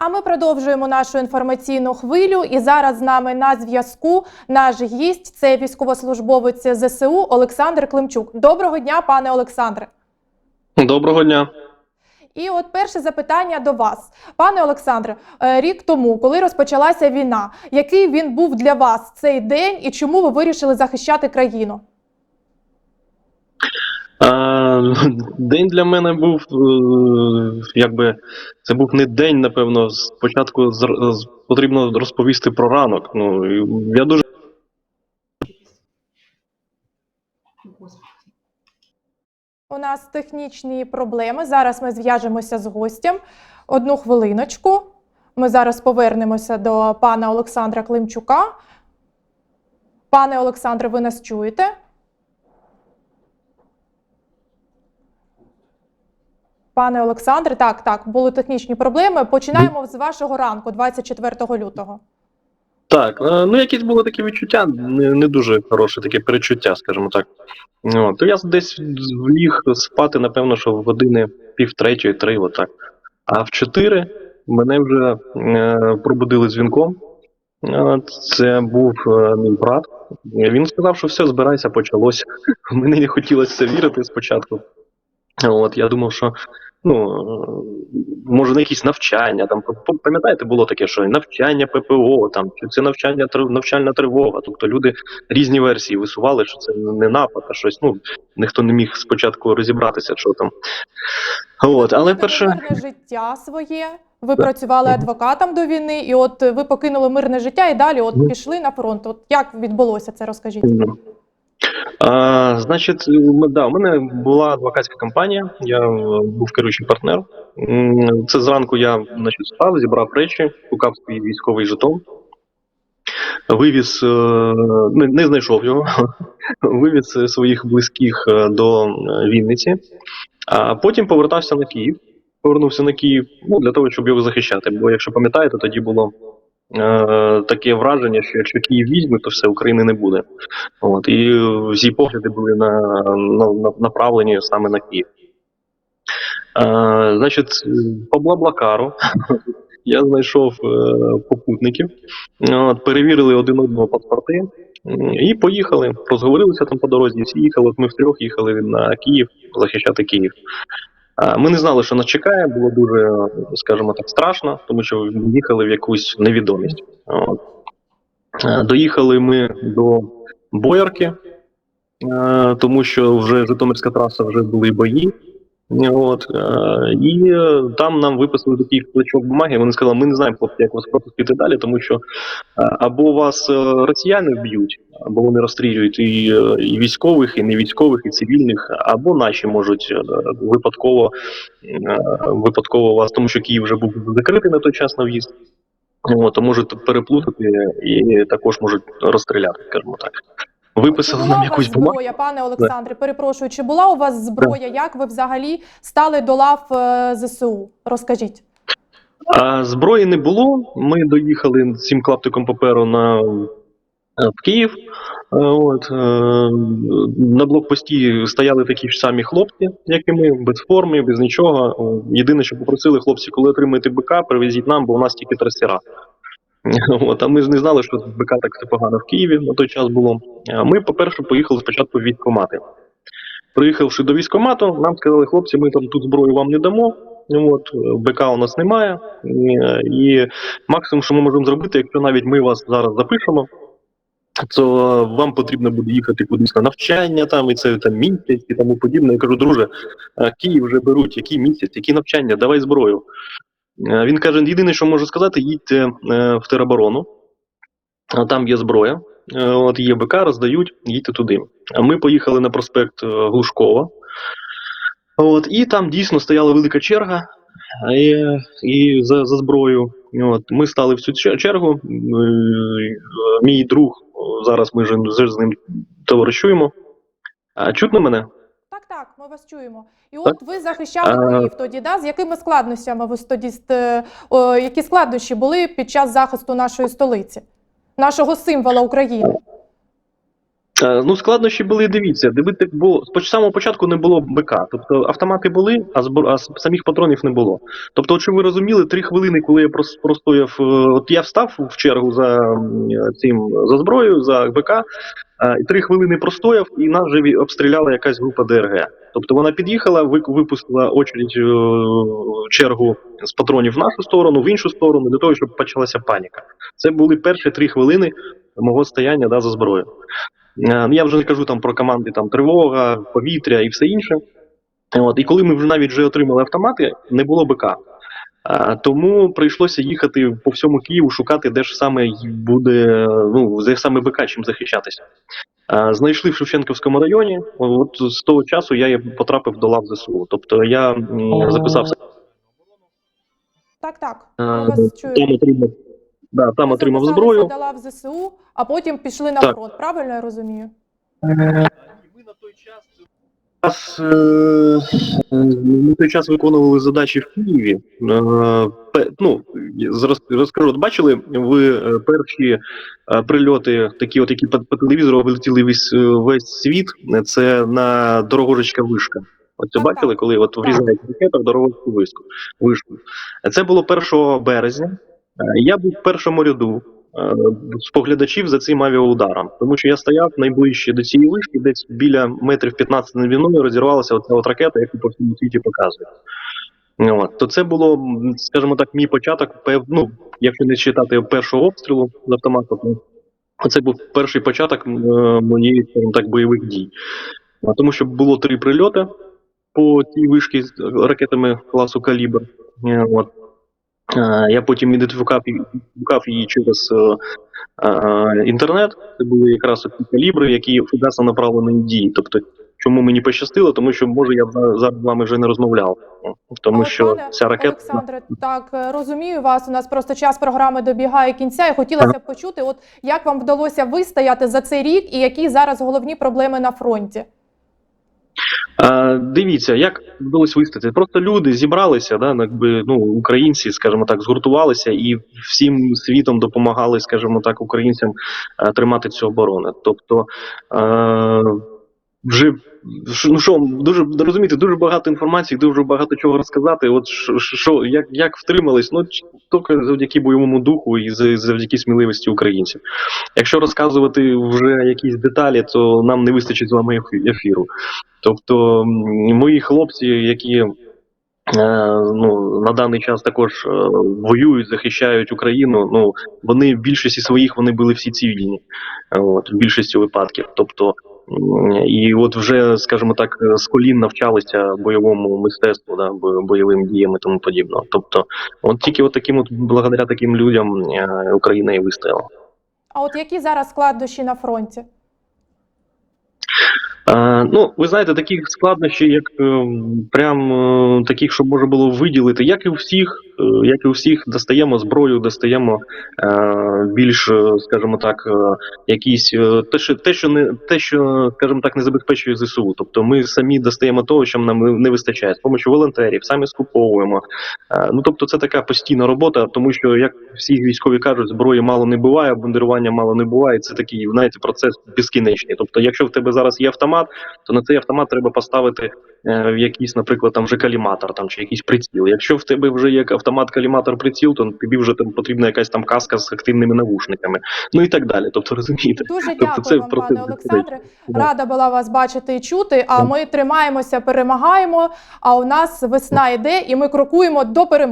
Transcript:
А ми продовжуємо нашу інформаційну хвилю. І зараз з нами на зв'язку наш гість це військовослужбовець ЗСУ Олександр Климчук. Доброго дня, пане Олександре. Доброго дня. І от перше запитання до вас, пане Олександре. е, Рік тому, коли розпочалася війна, який він був для вас цей день і чому ви вирішили захищати країну? День для мене був е, якби це був не день, напевно. Спочатку потрібно розповісти про ранок. Ну я дуже У нас технічні проблеми. Зараз ми зв'яжемося з гостем. Одну хвилиночку. Ми зараз повернемося до пана Олександра Климчука. Пане Олександре, ви нас чуєте? Пане Олександре, так, так, були технічні проблеми. Починаємо з вашого ранку, 24 лютого. так. е, Ну якісь були такі відчуття, не, не дуже хороше таке перечуття, скажімо так. От, то я десь вліг спати, напевно, що в години пів третьої, три, отак. А в чотири мене вже е, пробудили дзвінком. Це був е, мій брат. Він сказав, що все, збирайся, почалося. Мені не хотілося це вірити спочатку. От, я думав, що ну, може на якісь навчання. Там, пам'ятаєте, було таке, що навчання ППО, там, чи це навчання, навчальна тривога. Тобто люди різні версії висували, що це не напад, а щось. Ну, ніхто не міг спочатку розібратися, що там. От, але Це перше. мирне життя своє. Ви Так. працювали адвокатом до війни, і от ви покинули мирне життя і далі от пішли на фронт. От як відбулося це? Розкажіть. А, значить, да, у мене була адвокатська компанія, я е, був керуючий партнер. Це зранку я значить, спав, зібрав речі, шукав свій військовий жетон, вивіз, не, не знайшов його, вивіз своїх близьких е, до Вінниці, а потім повертався на Київ. Повернувся на Київ ну, для того, щоб його захищати. Бо, якщо пам'ятаєте, тоді було таке враження, що якщо Київ візьме, то все України не буде. От, і е, всі погляди були на, на, на, направлені саме на Київ. Е, значить, по Блаблакару я знайшов е, попутників, от, перевірили один одного паспорти і поїхали. Розговорилися там по дорозі, всі їхали. Ми втрьох їхали на Київ захищати Київ. Ми не знали, що нас чекає, було дуже, скажімо так, страшно, тому що їхали в якусь невідомість. Доїхали ми до Боярки, тому що вже Житомирська траса вже були бої. От, і там нам виписали такий кличок бумаги. Вони сказали, ми не знаємо, хлопці, як вас пропустити далі, тому що або вас е, росіяни вб'ють, або вони розстрілюють і, е, і військових, і невійськових, і цивільних, або наші можуть е, випадково, е, випадково вас, тому що Київ вже був закритий на той час на в'їзд. От, то можуть переплутати і також можуть розстріляти, скажімо так. Виписали нам якусь бумагу. зброя, пане Олександре? Перепрошую, чи була у вас зброя? Як ви взагалі стали до лав ЗСУ? Розкажіть. А зброї не було. Ми доїхали цим клаптиком паперу на в Київ. Е, От, е, на блокпості стояли такі ж самі хлопці, як і ми, без форми, без нічого. Е, Єдине, що попросили хлопці, коли отримаєте БК, привезіть нам, бо у нас тільки трасера. От, а ми ж не знали, що БК так все погано в Києві на той час було. Ми, по-перше, поїхали спочатку в військкомати. Приїхавши до військкомату, нам сказали, хлопці, ми там тут зброю вам не дамо. От, БК у нас немає. І максимум, що ми можемо зробити, якщо навіть ми вас зараз запишемо, то вам потрібно буде їхати кудись на навчання, там і це там місяць і тому подібне. Я кажу, друже, е, Київ вже беруть, який місяць, які навчання, давай зброю. Е, Він каже: єдине, що можу сказати, їдьте е, в тероборону, там є зброя, е, от є БК, роздають, їдьте туди. А ми поїхали на проспект е, Глушкова. От, і там дійсно стояла велика черга і, і за, за зброю. От, ми стали в цю чергу. Е, Мій друг, зараз ми вже з ним товаришуємо. А чутно мене? Так, так, ми вас чуємо. І Так. от ви захищали Київ тоді, да? З якими складностями ви тоді о, які складнощі були під час захисту нашої столиці, нашого символа України? Е, Ну, складнощі були, дивіться, дивити, бо з самого початку не було БК. Тобто автомати були, а, збор, а самих патронів не було. Тобто, щоб ви розуміли, три хвилини, коли я простояв, е, от я встав в чергу за цим за зброєю, за БК, е, і три хвилини простояв, і нас вже обстріляла якась група ДРГ. Тобто вона під'їхала, випустила очередь чергу з патронів в нашу сторону, в іншу сторону, для того, щоб почалася паніка. Це були перші три хвилини мого стояння да, за зброєю. Е, ну, Я вже не кажу там про команди там тривога, повітря і все інше. От, і коли ми вже навіть вже отримали автомати, не було БК. А, тому прийшлося їхати по всьому Києву, шукати, де ж саме буде, ну, де саме БК чим захищатися. А, знайшли в Шевченківському районі. От з того часу я потрапив до лав ЗСУ. Тобто я записався Так, так. е, Ми вас чуємо. Да, там отримав зброю. до лав ЗСУ, а потім пішли на Так. фронт. Правильно я розумію? Час, е, Ми той час виконували задачі в Києві. Е, Ну, розкажу. От бачили ви е, перші е, прильоти, такі, от, які по, телевізору вилетіли весь, е, весь світ. Це на Дорогожичка вишка. От це Так, бачили, коли от врізають ракета в вишку. вишку. Це було 1 березня. Е, Я був в першому ряду е, споглядачів за цим авіаударом, тому що я стояв найближче до цієї вишки, десь біля метрів 15 над мною розірвалася оця от ракета, яку по всьому світі показують. От. То це було, скажімо так, мій початок, пев, ну, якщо не читати першого обстрілу з автомата, то це був перший початок е, моєї, скажімо так, бойових дій. Тому що було три прильоти по цій вишці з ракетами класу калібр. Е, От. Е, Я потім ідентифікував, її через е, е, інтернет. Це були якраз калібри, які фугасно направлені дії. Тобто, чому мені пощастило, тому що може я б зараз з вами вже не розмовляв. Тому Але, що пане ця ракета Олександре, так розумію вас. У нас просто час програми добігає кінця, і хотілося б почути, от як вам вдалося вистояти за цей рік, і які зараз головні проблеми на фронті. А, дивіться, як вдалося вистояти. Просто люди зібралися, да, якби, ну, українці, скажімо так, згуртувалися і всім світом допомагали, скажімо так, українцям тримати цю оборону. Тобто е, вже ну що, дуже розумієте, дуже багато інформації, дуже багато чого розказати. От що, як, як втримались, ну тільки завдяки бойовому духу і за- завдяки сміливості українців. Якщо розказувати вже якісь деталі, то нам не вистачить з вами ефіру. Тобто, мої хлопці, які е, ну, на даний час також е, воюють, захищають Україну. Ну вони в більшості своїх вони були всі цивільні, от в більшості випадків. Тобто, і от вже, скажімо так, з колін навчалися бойовому мистецтву, да, бойовим діям і тому подібного. Тобто, от тільки от таким, от благодаря таким людям е, Україна і вистояла. А от які зараз складнощі на фронті? Ну, ви знаєте, таких складнощів, як е, прям е, таких, щоб можна було виділити, як і у всіх, як і у всіх, достаємо зброю, достаємо е, більш, е, скажімо так, е, якісь е, те, що те, що не те, що, скажімо так, не забезпечує ЗСУ. Тобто ми самі достаємо того, що нам не- вистачає. З допомогою волонтерів, самі скуповуємо. Е, ну тобто, це така постійна робота, тому що як всі військові кажуть, зброї мало не буває, бандирування мало не буває. Це такий, знаєте, процес безкінечний. Тобто, якщо в тебе зараз є автомат, то на цей автомат треба поставити е, в якийсь, наприклад, там вже каліматор, там чи якийсь приціл. Якщо в тебе вже є автомат, каліматор, приціл, то тобі вже там потрібна якась там каска з активними навушниками. Ну і так далі. Тобто, розумієте. Дуже Тобто дякую це вам, пане Олександре. Рада була вас бачити і чути. А ми тримаємося, перемагаємо. А у нас весна йде, і ми крокуємо до перемоги.